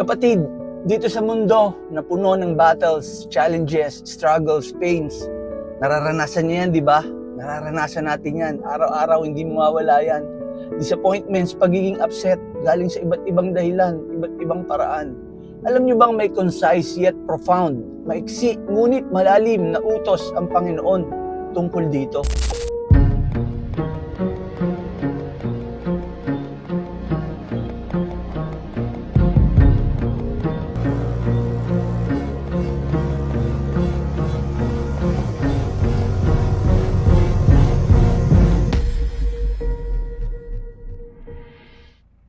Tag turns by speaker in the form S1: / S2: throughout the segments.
S1: Kapatid, dito sa mundo na puno ng battles, challenges, struggles, pains, nararanasan niyo yan, di ba? Nararanasan natin yan. Araw-araw, hindi mawawala yan. Disappointments, pagiging upset, galing sa iba't ibang dahilan, iba't ibang paraan. Alam niyo bang may concise yet profound, maiksi, ngunit malalim na utos ang Panginoon tungkol dito?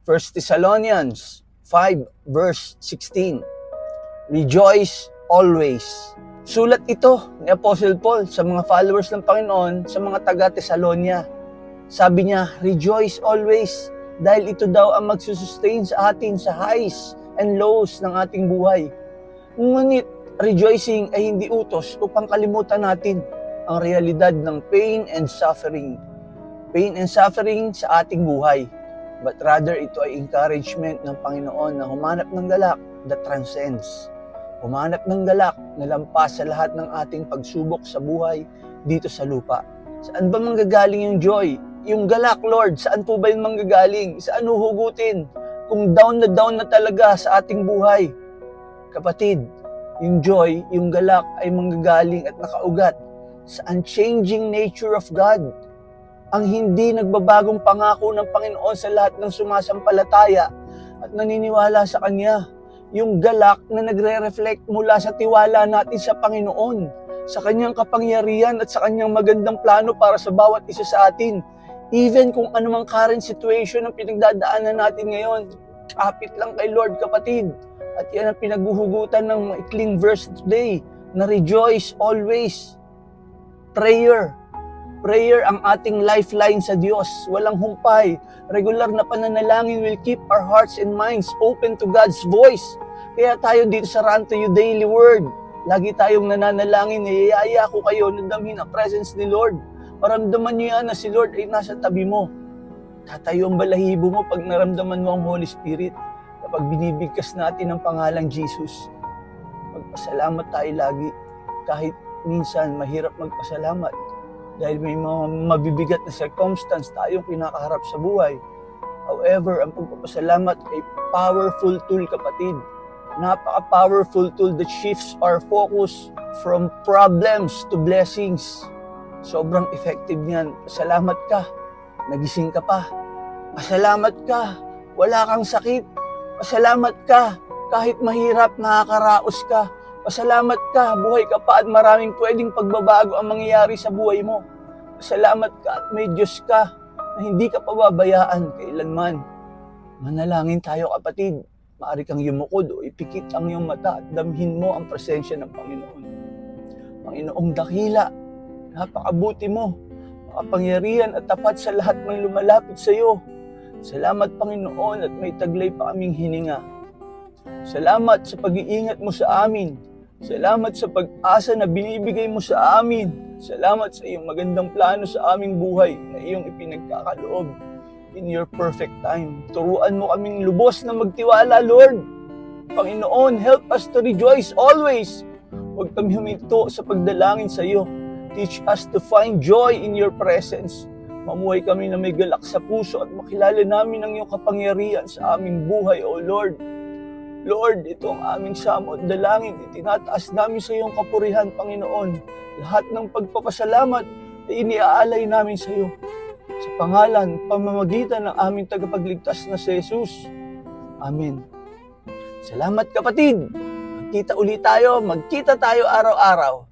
S1: First Thessalonians 5 verse 16. Rejoice always. Sulat ito ni Apostle Paul sa mga followers ng Panginoon sa mga taga Thessalonia. Sabi niya, rejoice always dahil ito daw ang magsusustain sa atin sa highs and lows ng ating buhay. Ngunit rejoicing ay hindi utos upang kalimutan natin ang realidad ng pain and suffering. Pain and suffering sa ating buhay but rather ito ay encouragement ng Panginoon na humanap ng galak that transcends. Humanap ng galak na lampas sa lahat ng ating pagsubok sa buhay dito sa lupa. Saan ba manggagaling yung joy? Yung galak, Lord, saan po ba yung manggagaling? Saan huhugutin? Kung down na down na talaga sa ating buhay. Kapatid, yung joy, yung galak ay manggagaling at nakaugat sa unchanging nature of God ang hindi nagbabagong pangako ng Panginoon sa lahat ng sumasampalataya at naniniwala sa Kanya. Yung galak na nagre-reflect mula sa tiwala natin sa Panginoon, sa Kanyang kapangyarihan at sa Kanyang magandang plano para sa bawat isa sa atin. Even kung anumang current situation ang pinagdadaanan natin ngayon, kapit lang kay Lord kapatid. At yan ang pinaguhugutan ng maikling verse today, na rejoice always. Prayer, Prayer ang ating lifeline sa Diyos. Walang humpay. Regular na pananalangin will keep our hearts and minds open to God's voice. Kaya tayo dito sa Run to You Daily Word, lagi tayong nananalangin, niyayaya ko kayo na damhin ang presence ni Lord. Maramdaman niyo yan na si Lord ay nasa tabi mo. Tatayo ang balahibo mo pag naramdaman mo ang Holy Spirit. Kapag binibigkas natin ang pangalang Jesus, magpasalamat tayo lagi. Kahit minsan mahirap magpasalamat, dahil may mga mabibigat na circumstance tayong kinakaharap sa buhay. However, ang pagpapasalamat ay powerful tool kapatid. Napaka-powerful tool that shifts our focus from problems to blessings. Sobrang effective niyan. Salamat ka. Nagising ka pa. Pasalamat ka. Wala kang sakit. Pasalamat ka. Kahit mahirap, nakakaraos ka. Pasalamat ka, buhay ka pa at maraming pwedeng pagbabago ang mangyayari sa buhay mo. Pasalamat ka at may Diyos ka na hindi ka pababayaan kailanman. Manalangin tayo kapatid. Maari kang yumukod o ipikit ang iyong mata at damhin mo ang presensya ng Panginoon. Panginoong dakila, napakabuti mo, makapangyarihan at tapat sa lahat ng lumalapit sa iyo. Salamat Panginoon at may taglay pa kaming hininga. Salamat sa pag-iingat mo sa amin. Salamat sa pag-asa na binibigay mo sa amin. Salamat sa iyong magandang plano sa aming buhay na iyong ipinagkakaloob in your perfect time. Turuan mo kaming lubos na magtiwala, Lord. Panginoon, help us to rejoice always. Huwag kami huminto sa pagdalangin sa iyo. Teach us to find joy in your presence. Mamuhay kami na may galak sa puso at makilala namin ang iyong kapangyarihan sa aming buhay, O Lord. Lord, ito ang aming samo at dalangin. Itinataas namin sa iyong kapurihan, Panginoon. Lahat ng pagpapasalamat ay iniaalay namin sa iyo. Sa pangalan, pamamagitan ng aming tagapagligtas na si Jesus. Amen. Salamat kapatid. Magkita ulit tayo. Magkita tayo araw-araw.